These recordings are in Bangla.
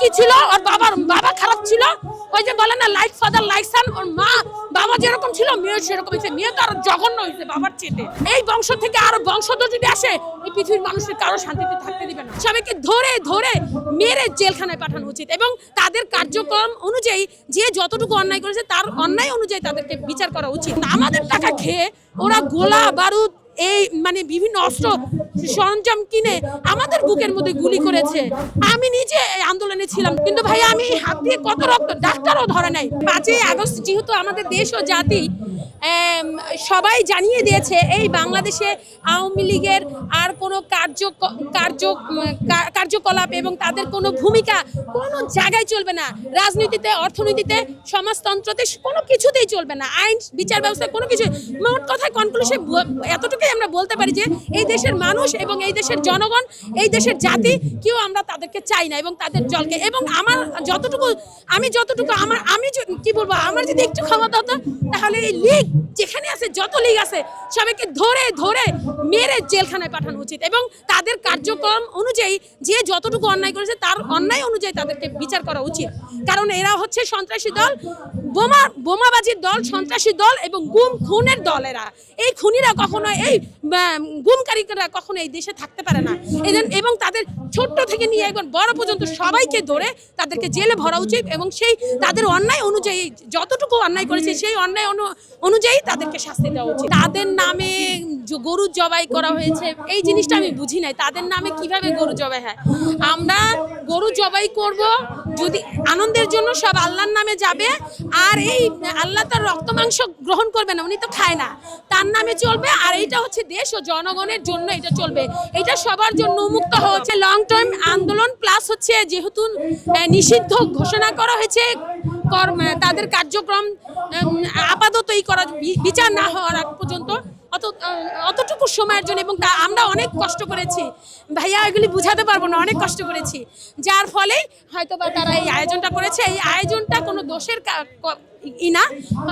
কি ছিল? ওর বাবার বাবা খারাপ ছিল? ওই যে বলে না লাইক ফাদার লাইক সান ওর মা, বাবা যেরকম ছিল মেয়ে সেরকম হয়েছে। মেয়ে তো আরও জঘন্য হয়েছে বাবার চেতে এই বংশ থেকে আরও বংশধর যদি আসে, এই পৃথিবীর মানুষের কারও শান্তিতে থাকতে দিবে না। সবাইকে ধরে ধরে মেরে জেলখানায় পাঠানো উচিত এবং তাদের কার্যক্রম অনুযায়ী যে যতটুকু অন্যায় করেছে, তার অন্যায় অনুযায়ী তাদেরকে বিচার করা উচিত। আমাদের টাকা খেয়ে ওরা গোলা, বারুদ, এই মানে বিভিন্ন অস্ত্র সরঞ্জাম কিনে আমাদের বুকের মধ্যে গুলি করেছে। আমি নিজে আন্দোলনে ছিলাম, কিন্তু ভাই আমি হাত দিয়ে কত রক্ত, ডাক্তারও ধরে নাই। পাঁচই আগস্ট যেহেতু আমাদের দেশ ও জাতি সবাই জানিয়ে দিয়েছে, এই বাংলাদেশে আওয়ামী লীগের আর কোনো কার্য কার্য কার্যকলাপ এবং তাদের কোনো ভূমিকা কোনো জায়গায় চলবে না। রাজনীতিতে, অর্থনীতিতে, সমাজতন্ত্রতে কোনো কিছুতেই চলবে না। আইন, বিচার ব্যবস্থায় কোনো কিছু মোট কথায় কনক্লুশে এতটুকুই আমরা বলতে পারি যে, এই দেশের মানুষ এবং এই দেশের জনগণ, এই দেশের জাতি কেউ আমরা তাদেরকে চাই না এবং তাদের জলকে। এবং আমার যতটুকু আমি যতটুকু আমার আমি কি বলব? আমার যদি একটু ক্ষমতা হতো, তাহলে এই লীগ যেখানে আছে, যত লীগ আছে, সবাইকে ধরে ধরে মেরে জেলখানায় পাঠানো উচিত। এবং তাদের কার্যক্রম অনুযায়ী যে যতটুকু অন্যায় করেছে, তার অন্যায় অনুযায়ী তাদেরকে বিচার করা উচিত। কারণ এরা হচ্ছে সন্ত্রাসী দল, বোমা, বোমাবাজির দল, সন্ত্রাসী দল এবং গুম খুনের দল এরা। এই খুনিরা কখনো এই গুমকারীরা কখনো এই দেশে থাকতে পারে না। এদের এবং তাদের ছোট্ট থেকে নিয়ে একবার বড় পর্যন্ত সবাইকে ধরে তাদেরকে জেলে ভরা উচিত এবং সেই তাদের অন্যায় অনুযায়ী যতটুকু অন্যায় করেছে, সেই অন্যায় অনুযায়ী অনুযায়ী তাদেরকে শাস্তি দেওয়া উচিত। তাদের নামে গরু জবাই করা হয়েছে। এই জিনিসটা আমি বুঝি নাই। তাদের নামে কীভাবে গরু জবাই হয়? আমরা গরু জবাই করব যদি আনন্দের জন্য সব আল্লাহর নামে যাবে, আর এই আল্লাহ তার রক্ত মাংস গ্রহণ করবে না, উনি তো খায় না। তার নামে চলবে, আর এইটা হচ্ছে দেশ ও জনগণের জন্য এটা চলবে। এটা সবার জন্য উন্মুক্ত হচ্ছে। লং টার্ম আন্দোলন প্লাস হচ্ছে যেহেতু নিষিদ্ধ ঘোষণা করা হয়েছে। কর্ম, তাদের কার্যক্রম আপাততই করা বিচার না হওয়ার আগ পর্যন্ত। অত অতটুকু সময়ের জন্য এবং তা আমরা অনেক কষ্ট করেছি। ভাইয়া, এগুলি বুঝাতে পারব না, অনেক কষ্ট করেছি। যার ফলে হয়তো বা তারা এই আয়োজনটা করেছে। এই আয়োজনটা কোনো দোষের কা- ক- ই না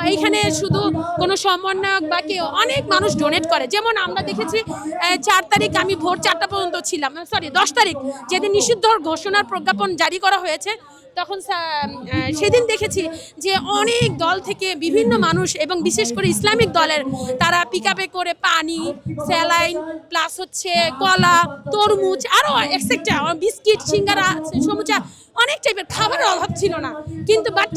এইখানে শুধু কোনো সমন্বয়ক বা কেউ, অনেক মানুষ ডোনেট করে। যেমন আমরা দেখেছি চার তারিখ আমি ভোর চারটা পর্যন্ত ছিলাম সরি দশ তারিখ, যেদিন নিষিদ্ধ ঘোষণার প্রজ্ঞাপন জারি করা হয়েছে, তখন সেদিন দেখেছি যে অনেক দল থেকে বিভিন্ন মানুষ এবং বিশেষ করে ইসলামিক দলের, তারা পিক করে পানি, স্যালাইন প্লাস হচ্ছে কলা, তরমুজ আরও এক্সেট্রা বিস্কিট, সিঙ্গারা, সমুচা অনেক টাইপের খাবারের অভাব ছিল না। কিন্তু বাট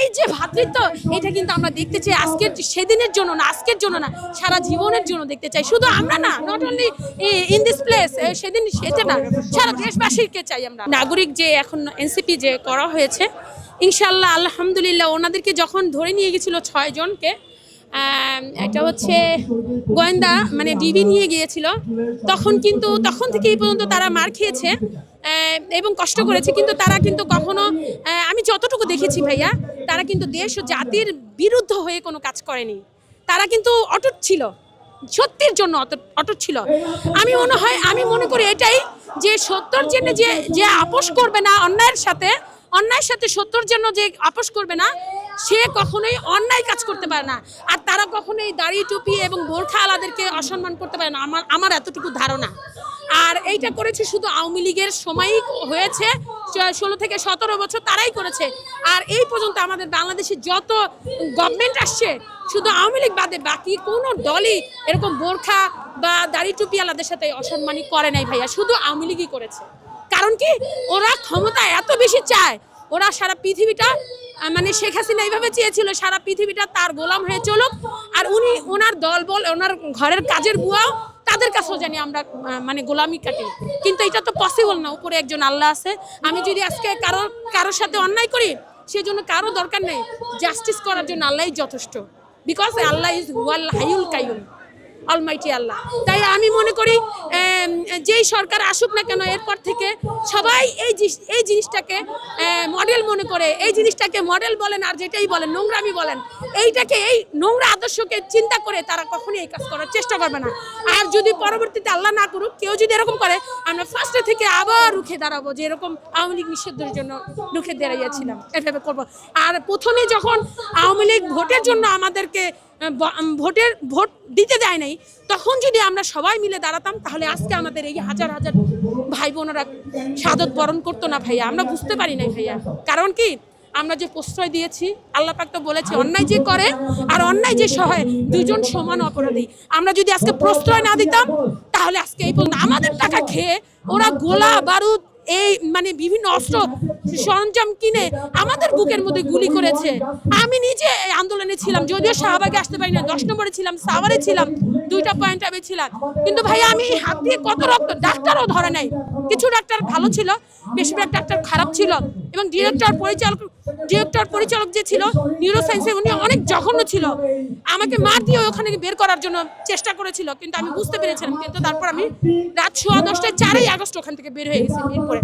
এই যে ভ্রাতৃত্ব এটা কিন্তু আমরা দেখতে চাই আজকের সেদিনের জন্য না আজকের জন্য না সারা জীবনের জন্য দেখতে চাই। শুধু আমরা না not only in this place সেদিন সেটা না সারা দেশবাসীকে চাই আমরা। নাগরিক যে এখন এনসিপি যে করা হয়েছে ইনশাল্লাহ আলহামদুলিল্লাহ ওনাদেরকে যখন ধরে নিয়ে গেছিল ছয় জনকে আম, এটা হচ্ছে গোয়েন্দা মানে ডিবি নিয়ে গিয়েছিল। তখন কিন্তু, তখন থেকে এই পর্যন্ত তারা মার খেয়েছে এবং কষ্ট করেছে। কিন্তু তারা কিন্তু কখনো আমি যতটুকু দেখেছি ভাইয়া, তারা কিন্তু দেশ ও জাতির বিরুদ্ধ হয়ে কোনো কাজ করেনি। তারা কিন্তু অটুট ছিল, সত্যের জন্য অটুট- ছিল। আমি মনে হয়, আমি মনে করি এটাই যে সত্যর জন্য যে যে আপোষ করবে না অন্যায়ের সাথে অন্যায়ের সাথে সত্যর জন্য যে আপোষ করবে না সে কখনোই অন্যায় কাজ করতে পারে না। আর তারা কখনোই দাড়ি টুপি এবং বোরখা আলাদেরকে অসম্মান করতে পারে না। আমার আমার এতটুকু ধারণা। আর এইটা করেছে শুধু আওয়ামী লীগের সময়ই হয়েছে ষোলো থেকে সতেরো বছর তারাই করেছে। আর এই পর্যন্ত আমাদের বাংলাদেশে যত গভর্নমেন্ট আসছে, শুধু আওয়ামী লীগ বাদে বাকি কোনো দলই এরকম বোরখা বা দাড়ি টুপিওয়ালাদের সাথে অসম্মানই করে নাই ভাইয়া। শুধু আওয়ামী লীগই করেছে। কারণ কি? ওরা ক্ষমতা এত বেশি চায়, ওরা সারা পৃথিবীটা মানে শেখ হাসিনা এইভাবে চেয়েছিল, সারা পৃথিবীটা তার গোলাম হয়ে চলুক, আর উনি ওনার দল বল ওনার ঘরের কাজের বুয়াও তাদের কাছেও জানি আমরা মানে গোলামি কাটি। কিন্তু এটা তো পসিবল না, উপরে একজন আল্লাহ আছে। আমি যদি আজকে কারও, কারোর সাথে অন্যায় করি, সেজন্য কারও দরকার নেই। জাস্টিস করার জন্য আল্লাহই যথেষ্ট। বিকজ আল্লাহ ইজ ওয়াল হাইউল কাইয়ুম অলমাইটি আল্লাহ তাই আমি মনে করি যেই সরকার আসুক না কেন, এরপর থেকে সবাই এই এই জিনিসটাকে মডেল মনে করে, এই জিনিসটাকে মডেল বলেন আর যেটাই বলেন, নোংরামি বলেন, এইটাকে, এই নোংরা আদর্শকে চিন্তা করে তারা কখনোই এই কাজ করার চেষ্টা করবে না। আর যদি পরবর্তীতে আল্লাহ না করুক, কেউ যদি এরকম করে, আমরা ফার্স্টে থেকে আবার রুখে দাঁড়াবো যে এরকম আওয়ামী লীগ নিষিদ্ধের জন্য রুখে দাঁড়িয়েছিলাম, এভাবে করব। আর প্রথমে যখন আওয়ামী লীগ ভোটের জন্য আমাদেরকে ভোটের, ভোট দিতে দেয় নাই, তখন যদি আমরা সবাই মিলে দাঁড়াতাম, তাহলে আজকে আমাদের এই হাজার হাজার ভাই বোনেরা সাদত বরণ করতো না ভাইয়া। আমরা বুঝতে পারি নাই ভাইয়া। কারণ কি? আমরা যে প্রশ্রয় দিয়েছি, আল্লাহ পাক তো বলেছে, অন্যায় যে করে আর অন্যায় যে সহায় দুজন সমান অপরাধী। আমরা যদি আজকে প্রশ্রয় না দিতাম, তাহলে আজকে এই পর্যন্ত আমাদের টাকা খেয়ে ওরা গোলা, বারুদ, এই মানে বিভিন্ন অস্ত্র সরঞ্জাম কিনে আমাদের বুকের মধ্যে গুলি করেছে। আমি নিজে আন্দোলনে ছিলাম, যদিও শাহবাগে আসতে পারি না, দশ নম্বরে ছিলাম, সাভারে ছিলাম, দুইটা পয়েন্ট আমি ছিলাম। কিন্তু ভাই, আমি হাত দিয়ে কত রক্ত, ডাক্তারও ধরে নাই। কিছু ডাক্তার ভালো ছিল, বেশিরভাগ ডাক্তার খারাপ ছিল এবং ডিরেক্টর পরিচালক ডিরেক্টর পরিচালক যে ছিল নিউরো সায়েন্সে উনি অনেক জঘন্য ছিল। আমাকে মার দিয়ে ওখানে বের করার জন্য চেষ্টা করেছিল, কিন্তু আমি বুঝতে পেরেছিলাম, কিন্তু তারপর আমি রাত সোয়া দশটায় চারই আগস্ট ওখান থেকে বের হয়ে গেছি বের করে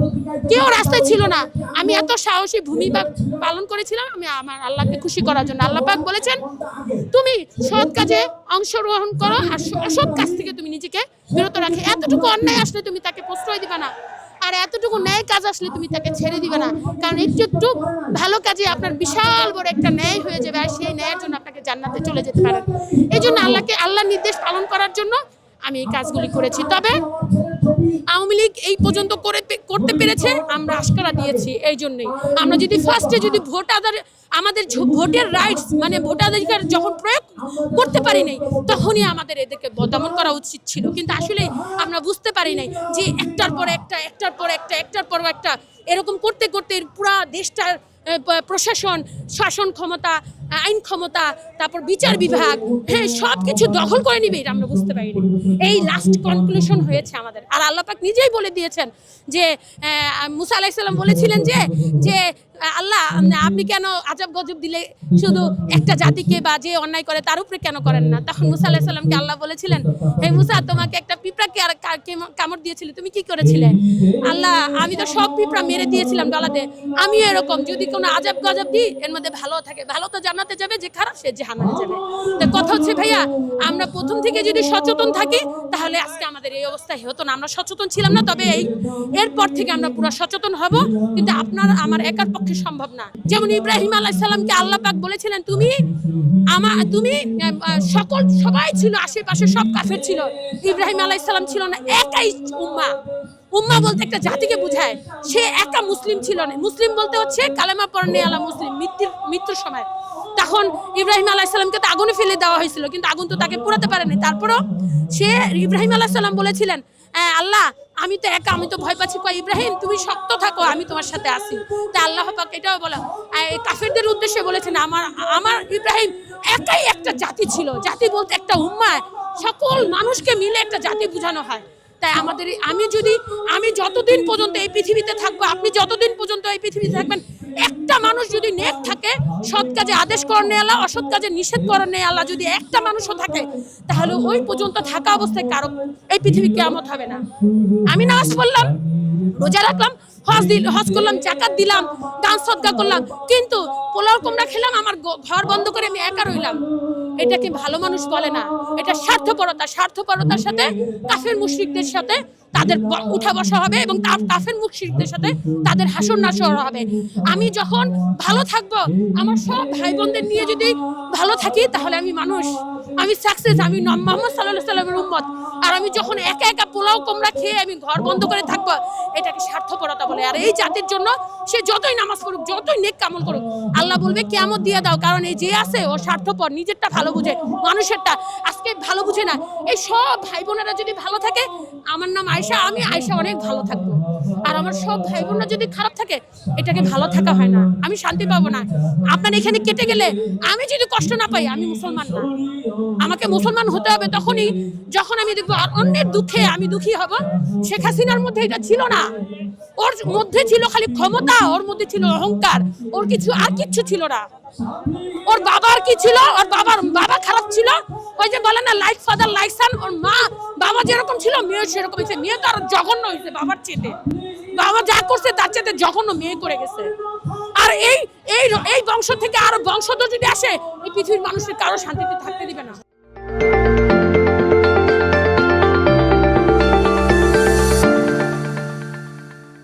কেউ রাস্তায় ছিল না। আমি এত সাহসী ভূমিকা পালন করেছিলাম, আমি আমার আল্লাহকে খুশি করার জন্য। আল্লাহ পাক বলেছেন, তুমি সৎ কাজে অংশগ্রহণ করো আর অসৎ কাজ থেকে তুমি নিজেকে বিরত রাখে। এতটুকু অন্যায় আসলে তুমি তাকে প্রশ্রয় দিবে না। আর এতটুকু ন্যায় কাজ আসলে তুমি তাকে ছেড়ে দিবে না। কারণ একটু একটু ভালো কাজে আপনার বিশাল বড় একটা ন্যায় হয়ে যাবে, আর সেই ন্যায়ের জন্য আপনাকে জান্নাতে চলে যেতে পারেন এই জন্য আল্লাহকে আল্লাহ নির্দেশ পালন করার জন্য আমি এই কাজগুলি করেছি। তবে আওয়ামী লীগ এই পর্যন্ত করে করতে পেরেছে, আমরা আশকারা দিয়েছি এই জন্যই। আমরা যদি ফার্স্টে যদি ভোট আদার আমাদের ভোটের রাইটস মানে ভোটাধিকার যখন প্রয়োগ করতে পারি নাই, তখনই আমাদের এদেরকে দমন করা উচিত ছিল। কিন্তু আসলে আমরা বুঝতে পারি নাই যে একটার পর একটা, একটার পর একটা, একটার পর একটা, এরকম করতে করতে পুরা দেশটার প্রশাসন, শাসন ক্ষমতা আইন ক্ষমতা, তারপর বিচার বিভাগ হ্যাঁ সব কিছু দখল করে নিবে এটা আমরা বুঝতে পারিনি। এই লাস্ট কনক্লুশন হয়েছে আমাদের। আর আল্লাহ পাক নিজেই বলে দিয়েছেন যে মুসা আলাইসাল্লাম বলেছিলেন যে যে, আল্লাহ, আপনি কেন আজব গজব দিলে শুধু একটা জাতিকে বা যে অন্যায় করে তার উপরে কেন করেন না? তখন মুসা আলাইসাল্লামকে আল্লাহ বলেছিলেন, হে মুসা, তোমাকে একটা পিঁপড়াকে আর কামড় দিয়েছিল, তুমি কি করেছিলে? আল্লাহ, আমি তো সব পিঁপড়া মেরে দিয়েছিলাম গলাতে। আমিও এরকম, যদি কোনো আজব গজব দিই, এর মধ্যে ভালো থাকে। ভালো তো জানাতে যাবে, যে খারাপ সে জাহান্নামে যাবে। তো কথা হচ্ছে, ভাইয়া, আমরা প্রথম থেকে যদি সচেতন থাকি, তাহলে আজকে আমাদের এই অবস্থায় হতো না। আমরা সচেতন ছিলাম না, তবে এই, এরপর থেকে আমরা পুরো সচেতন হব, কিন্তু আপনার, আমার একার পক্ষে সম্ভব না। যেমন ইব্রাহিম আলাইসাল্লামকে আল্লাহ পাক বলেছিলেন, তুমি আমা, তুমি সকল, সবাই ছিল, আশেপাশে সব কাফের ছিল। ইব্রাহিম আলাহ আলাইসাল্লাম ছিল না, একাই উম্মা। উম্মা বলতে একটা জাতিকে বোঝায়, সে একা মুসলিম ছিল না। মুসলিম বলতে হচ্ছে, কালেমা পড়নে আলা মুসলিম, মৃত্যুর মৃত্যুর সময়। তখন ইব্রাহিম আলাইসাল্লামকে তো আগুনে ফেলে দেওয়া হয়েছিল কিন্তু আগুন তো তাকে পোড়াতে পারেনি। তারপরও সে ইব্রাহিম আলাইসাল্লাম বলেছিলেন "আহ, আল্লাহ আমি তো একা আমি তো ভয় পাচ্ছি। কয় ইব্রাহিম তুমি শক্ত থাকো আমি তোমার সাথে আছি। তা আল্লাহ পাক এটাও বলা কাফেরদের উদ্দেশ্যে বলেছেন আমার আমার ইব্রাহিম একাই একটা জাতি ছিল। জাতি বলতে একটা উম্মা সকল মানুষকে মিলে একটা জাতি বোঝানো হয়। তাই আমাদের আমি যদি আমি যতদিন পর্যন্ত এই পৃথিবীতে থাকব আপনি যতদিন পর্যন্ত এই পৃথিবীতে থাকবেন একটা মানুষ যদি নেক থাকে, সৎ কাজে আদেশ করণে আলা অসৎ কাজে নিষেধ করণে আলা যদি একটা মানুষও থাকে, তাহলে ওই পর্যন্ত থাকা অবস্থায় কারও এই পৃথিবী কেমত হবে না। আমি নামাজ পড়লাম, রোজা রাখলাম, হজ দিল, হজ করলাম, জাকাত দিলাম, দান সদ্গা করলাম, কিন্তু পোলাও কোমরা খেলাম, আমার ঘর বন্ধ করে আমি একা রইলাম। এটাকে ভালো মানুষ বলে না? এটা স্বার্থপরতা। স্বার্থপরতার সাথে কাফের মুশ্রিকদের সাথে তাদের উঠা বসা হবে এবং তার কাফের মুশ্রিকদের সাথে তাদের হাসর নাসর হবে। আমি যখন ভালো থাকব, আমার সব ভাই বোনদের নিয়ে যদি ভালো থাকি, তাহলে আমি মানুষ। আমি সাকসেস আমি মোহাম্মদ সাল্লাহ সাল্লামের উম্মত। আর আমি যখন একা একা পোলাও কোমরা খেয়ে আমি ঘর বন্ধ করে থাকব, এটাকে স্বার্থপরতা বলে। আর এই জাতির জন্য সে যতই নামাজ পড়ুক, যতই নেক কামল করুক, আল্লাহ বলবে কেমন দিয়ে দাও। কারণ এই যে আছে, ও স্বার্থপর, নিজেরটা ভালো বুঝে, মানুষেরটা। আজকে ভালো বুঝে না। এই সব ভাই বোনেরা যদি ভালো থাকে, আমার নাম আয়শা, আমি আয়শা অনেক ভালো থাকব। আর আমার সব ভাই বোনরা যদি খারাপ থাকে, এটাকে ভালো থাকা হয় না। আমি শান্তি পাবো না। আপনার এখানে কেটে গেলে আমি যদি কষ্ট না পাই, আমি মুসলমান না। আমাকে মুসলমান হতে হবে তখনই যখন আমি দেখব অন্যের দুঃখে আমি দুঃখী হব। শেখ হাসিনার মধ্যে এটা ছিল না। ওর মধ্যে ছিল খালি ক্ষমতা, ওর মধ্যে ছিল অহংকার। ওর কিছু আর কিচ্ছু ছিল না। ওর বাবার কি ছিল? ওর বাবার বাবা খারাপ ছিল। ওই যে বলে না লাইক ফাদার লাইক সান ওর মা, বাবা যেরকম ছিল মেয়ে সেরকম হয়েছে। মেয়ে তো আরও জঘন্য হয়েছে বাবার চেতে বাবা যা করছে তার চেতে জঘন্য মেয়ে করে গেছে। আর এই এই বংশ থেকে আরও বংশধর যদি আসে, এই পৃথিবীর মানুষের কারও শান্তিতে না